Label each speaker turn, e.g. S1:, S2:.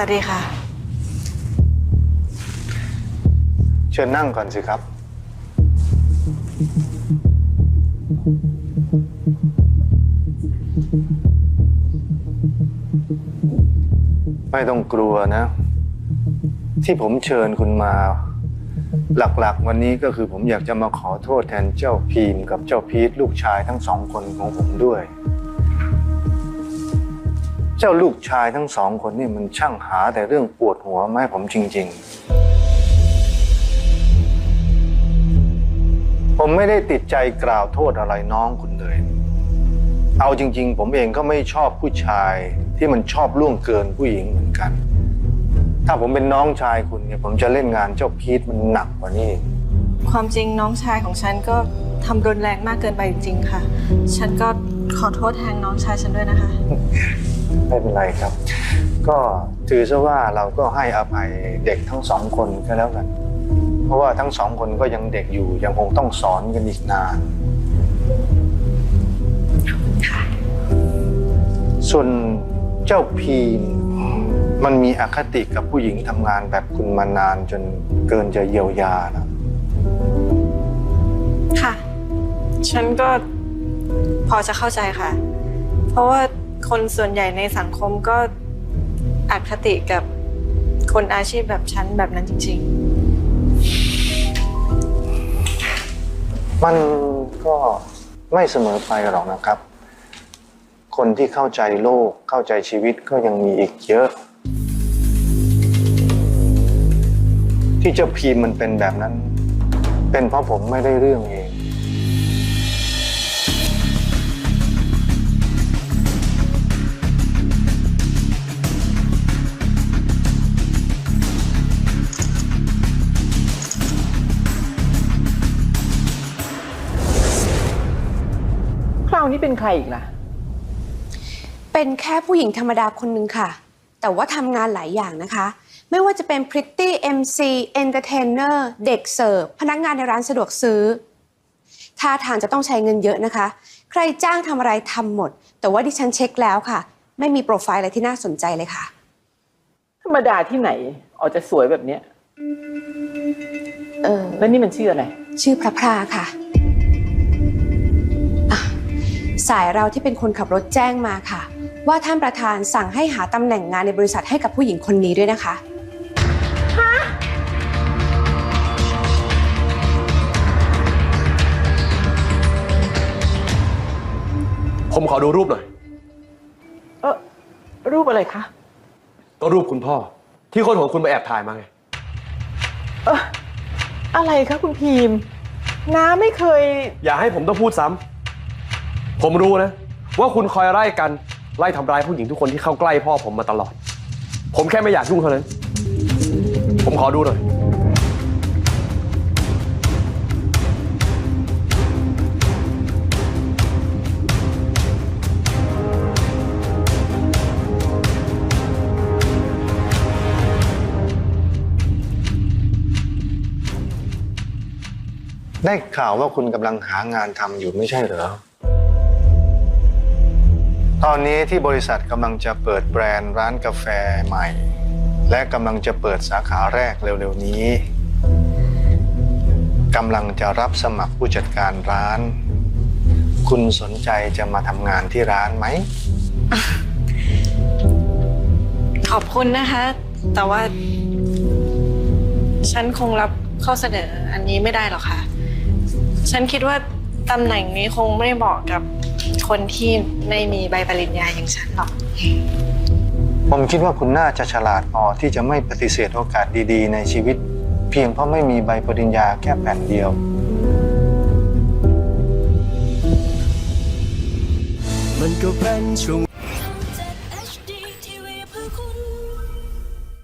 S1: วัสดีค่ะ
S2: เชิญนั่งก่อนสิครับ ไม่ต้องกลัวนะ ที่ผมเชิญคุณมา หลักๆ วันนี้ก็คือผมอยากจะมาขอโทษแทนเจ้าพีมกับเจ้าพีทลูกชายทั้งสองคนของผมด้วย เจ้าลูกชายทั้งสองคนนี่มันช่างหาแต่เรื่องปวดหัวมาให้ผมจริง ๆ ผมไม่ได้ติดใจกล่าวโทษอะไรน้องคุณเลย เอาจริง ๆ ผมเองก็ไม่ชอบผู้ชายที่มันชอบล่วงเกินผู้หญิงเหมือนกัน ถ้าผมเป็นน้องชายคุณเนี่ยผมจะเล่นงานเจ้าพีทมันหนักกว่านี้
S1: ความจริงน้องชายของฉันก็ทำรุนแรงมากเกินไปจริงๆค่ะ ฉันก็ขอโทษแทนน้องชายฉันด้วยนะคะ
S2: ไม่เป็นไรครับ ก็ถือซะว่าเราก็ให้อภัยเด็กทั้งสองคนก็แล้วกัน เพราะว่าทั้งสองคนก็ยังเด็กอยู่ยังคงต้องสอนกันอีกนาน ส่วนเจ้าพีมมันมีอคติกับผู้หญิงทำงานแบบคุณมานานจนเกินจะเยียวยาแล้ว
S1: ค่ะ ฉันก็พอจะเข้าใจค่ะ เพราะว่า คนส่วนใหญ่ในสังคมก็อคติกับคนอาชีพแบบฉันแบบนั้นจริง
S2: มันก็ไม่เสมอไปหรอกนะครับ คนที่เข้าใจโลกเข้าใจชีวิตก็ยังมีอีกเยอะ ที่เจ้าพีมมันเป็นแบบนั้น เป็นเพราะผมไม่ได้เรื่องเอง
S3: นี้เป็นใครอีกล่ะ
S4: เป็นแค่ผู้หญิงธรรมดาคนหนึ่งค่ะ แต่ว่าทำงานหลายอย่างนะคะ ไม่ว่าจะเป็นพริตตี้ MC Entertainer เด็กเสิร์ฟพนักงานในร้านสะดวกซื้อท่าทางจะต้องใช้เงินเยอะนะคะ ใครจ้างทำอะไรทำหมด แต่ว่าดิฉันเช็คแล้วค่ะ ไม่มีโปรไฟล์อะไรที่น่าสนใจเลยค่ะ
S3: ธรรมดาที่ไหนออกจะสวยแบบเนี้ย
S4: เออ
S3: แล้วนี่มันชื่ออะไร
S4: ชื่อพระพราค่ะ สายเราที่เป็นคนขับรถแจ้งมาค่ะ ว่าท่านประธานสั่งให้หาตำแหน่งงานในบริษัทให้กับผู้หญิงคนนี้ด้วยนะคะ
S5: ผมขอดูรูปหน่อย
S3: เออรูปอะไรคะ
S5: ก็รูปคุณพ่อ ที่คนของคุณมาแอบถ่ายมาไง
S3: เอออะไรคะคุณพีมน้าไม่เคย
S5: อย่าให้ผมต้องพูดซ้ำ ผมรู้นะ ว่าคุณคอยไล่กันไล่ทำร้ายผู้หญิงทุกคนที่เข้าใกล้พ่อผมมาตลอด ผมแค่ไม่อยากยุ่งเท่านั้น ผมขอดูหน่อย
S2: ได้ข่าวว่าคุณกำลังหางานทำอยู่ไม่ใช่เหรอ ตอนนี้ที่บริษัทกำลังจะเปิดแบรนด์ร้านกาแฟใหม่ และกำลังจะเปิดสาขาแรกเร็วๆนี้กำลังจะรับสมัครผู้จัดการร้าน คุณสนใจจะมาทำงานที่ร้านไหม
S1: ขอบคุณนะคะ แต่ว่า ฉันคงรับข้อเสนออันนี้ไม่ได้หรอกค่ะ ฉันคิดว่าตำแหน่งนี้คงไม่เหมาะกับ คนที่ไม่มีใบปริญญาอย่างฉันหรอก
S2: ผมคิดว่าคุณน่าจะฉลาดพอที่จะไม่ปฏิเสธโอกาสดีๆ ในชีวิต เพียงเพราะไม่มีใบปริญญาแค่แผ่นเดียว
S6: มันก็เป็นช่วง